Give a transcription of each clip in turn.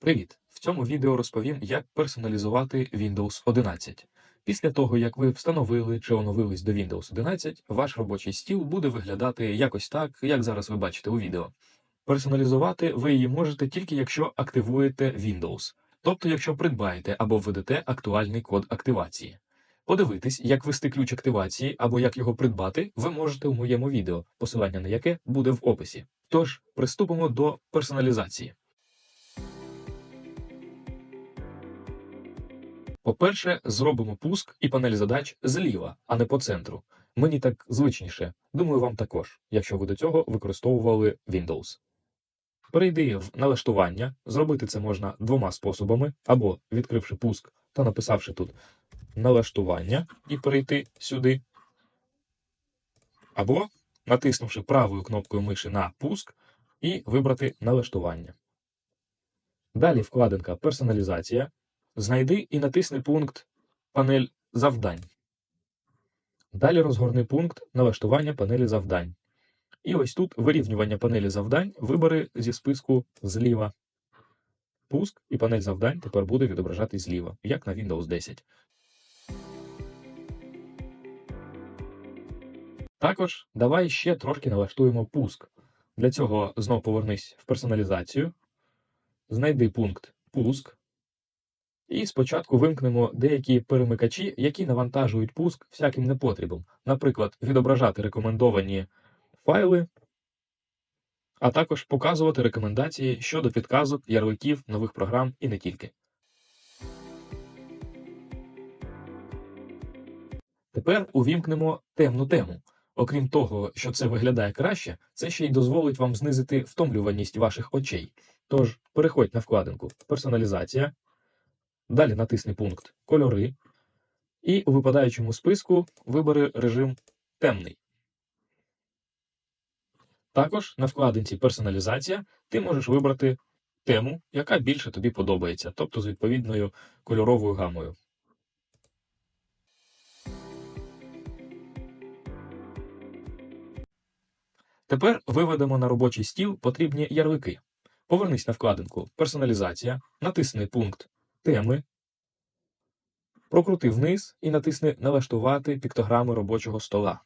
Привіт! В цьому відео розповім, як персоналізувати Windows 11. Після того, як ви встановили чи оновились до Windows 11, ваш робочий стіл буде виглядати якось так, як зараз ви бачите у відео. Персоналізувати ви її можете тільки якщо активуєте Windows, тобто якщо придбаєте або введете актуальний код активації. Подивитись, як ввести ключ активації або як його придбати, ви можете у моєму відео, посилання на яке буде в описі. Тож, приступимо до персоналізації. По-перше, зробимо пуск і панель задач зліва, а не по центру. Мені так звичніше. Думаю, вам також, якщо ви до цього використовували Windows. Перейди в налаштування. Зробити це можна двома способами: або відкривши пуск та написавши тут налаштування і перейти сюди, або натиснувши правою кнопкою миші на пуск і вибрати налаштування. Далі вкладинка Персоналізація. Знайди і натисни пункт Панель завдань. Далі розгорни пункт Налаштування панелі завдань. І ось тут вирівнювання панелі завдань вибери зі списку зліва. Пуск і панель завдань тепер буде відображатись зліва, як на Windows 10. Також давай ще трошки налаштуємо пуск. Для цього знов повернись в персоналізацію, знайди пункт Пуск. І спочатку вимкнемо деякі перемикачі, які навантажують пуск всяким непотребом. Наприклад, відображати рекомендовані файли, а також показувати рекомендації щодо підказок, ярликів, нових програм і не тільки. Тепер увімкнемо темну тему. Окрім того, що це виглядає краще, це ще й дозволить вам знизити втомлюваність ваших очей. Тож переходь на вкладинку Персоналізація. Далі натисни пункт Кольори, і у випадаючому списку вибери режим темний. Також на вкладинці Персоналізація ти можеш вибрати тему, яка більше тобі подобається, тобто з відповідною кольоровою гамою. Тепер виведемо на робочий стіл потрібні ярлики. Повернись на вкладинку Персоналізація, натисни пункт Теми, прокрути вниз і натисни Налаштувати піктограми робочого стола.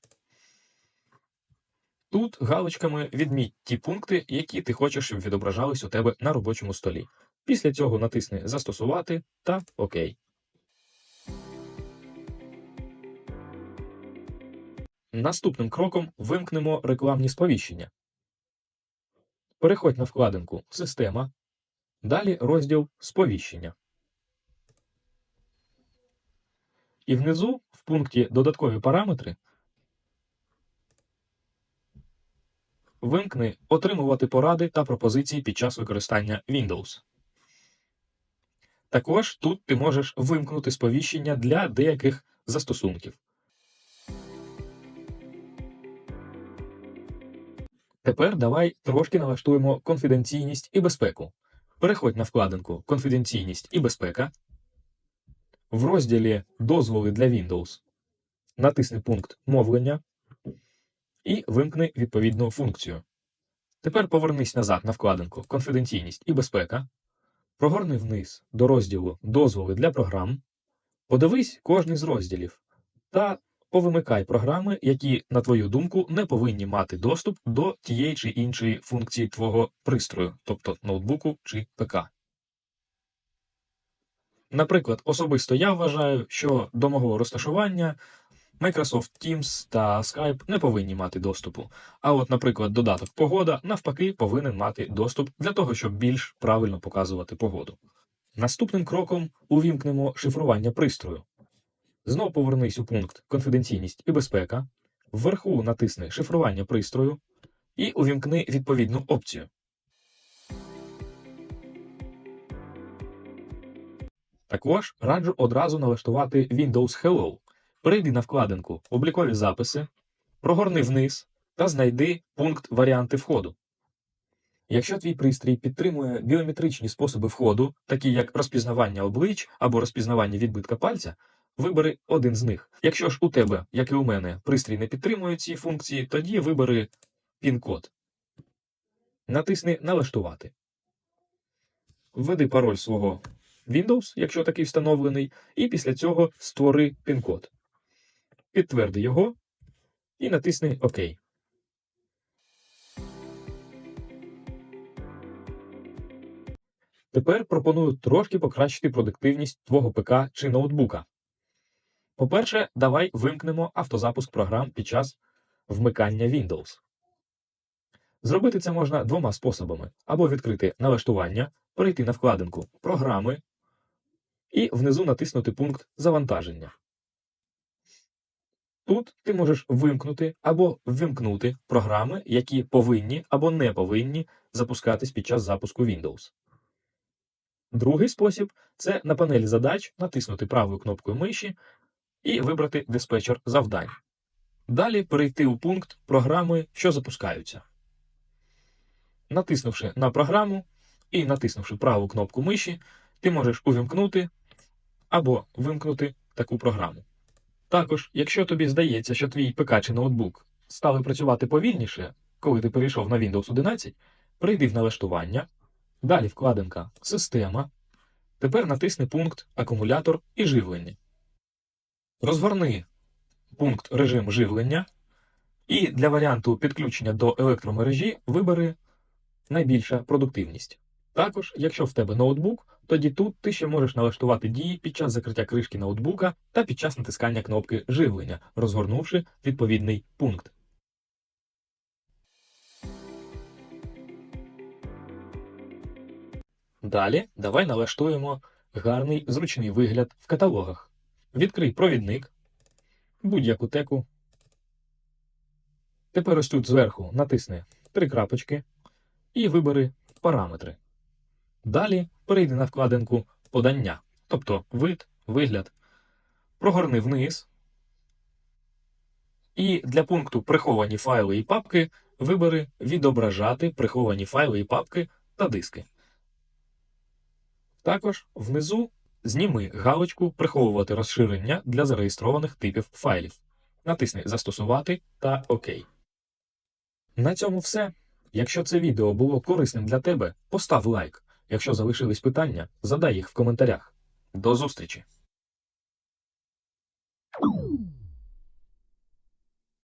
Тут галочками відміть ті пункти, які ти хочеш, щоб відображались у тебе на робочому столі. Після цього натисни Застосувати та ОК. Наступним кроком вимкнемо рекламні сповіщення. Переходь на вкладинку Система. Далі розділ Сповіщення. І внизу, в пункті Додаткові параметри, вимкни Отримувати поради та пропозиції під час використання Windows. Також тут ти можеш вимкнути сповіщення для деяких застосунків. Тепер давай трошки налаштуємо конфіденційність і безпеку. Переходь на вкладинку Конфіденційність і безпека. В розділі Дозволи для Windows натисни пункт Мовлення і вимкни відповідну функцію. Тепер повернись назад на вкладинку Конфіденційність і безпека. Прогорни вниз до розділу Дозволи для програм. Подивись кожний з розділів та повимикай програми, які, на твою думку, не повинні мати доступ до тієї чи іншої функції твого пристрою, тобто ноутбуку чи ПК. Наприклад, особисто я вважаю, що до мого розташування Microsoft Teams та Skype не повинні мати доступу. А от, наприклад, додаток погода навпаки повинен мати доступ для того, щоб більш правильно показувати погоду. Наступним кроком увімкнемо шифрування пристрою. Знов повернись у пункт Конфіденційність і безпека. Вверху натисни Шифрування пристрою і увімкни відповідну опцію. Також раджу одразу налаштувати Windows Hello. Перейди на вкладинку Облікові записи, прогорни вниз та знайди пункт Варіанти входу. Якщо твій пристрій підтримує біометричні способи входу, такі як розпізнавання облич або розпізнавання відбитка пальця, вибери один з них. Якщо ж у тебе, як і у мене, пристрій не підтримує ці функції, тоді вибери пін-код. Натисни Налаштувати. введи пароль свого Windows, якщо такий встановлений, і після цього створи пін-код. Підтверди його і натисни ОК. Тепер пропоную трошки покращити продуктивність твого ПК чи ноутбука. По-перше, давай вимкнемо автозапуск програм під час вмикання Windows. Зробити це можна двома способами: або відкрити налаштування, перейти на вкладинку Програми і внизу натиснути пункт Завантаження. Тут ти можеш вимкнути або ввімкнути програми, які повинні або не повинні запускатись під час запуску Windows. Другий спосіб це на панелі задач натиснути правою кнопкою миші і вибрати диспетчер завдань. Далі перейти у пункт Програми, що запускаються. Натиснувши на програму і натиснувши праву кнопку миші, ти можеш увімкнути або вимкнути таку програму. Також, якщо тобі здається, що твій ПК чи ноутбук стали працювати повільніше, коли ти перейшов на Windows 11, прийди в налаштування, далі вкладинка Система. Тепер натисни пункт Акумулятор і живлення. Розгорни пункт Режим живлення і для варіанту підключення до електромережі вибери найбільша продуктивність. Також, якщо в тебе ноутбук, тоді тут ти ще можеш налаштувати дії під час закриття кришки ноутбука та під час натискання кнопки живлення, розгорнувши відповідний пункт. Далі давай налаштуємо гарний зручний вигляд в каталогах. Відкрий провідник, будь-яку теку. Тепер ось тут зверху натисни три крапочки і вибери параметри. Далі перейди на вкладинку Подання, тобто вид, вигляд, прогорни вниз. І для пункту Приховані файли і папки вибери Відображати приховані файли і папки та диски. Також внизу зніми галочку Приховувати розширення для зареєстрованих типів файлів. Натисни Застосувати та ОК. На цьому все. Якщо це відео було корисним для тебе, постав лайк. Якщо залишились питання, задай їх в коментарях. До зустрічі!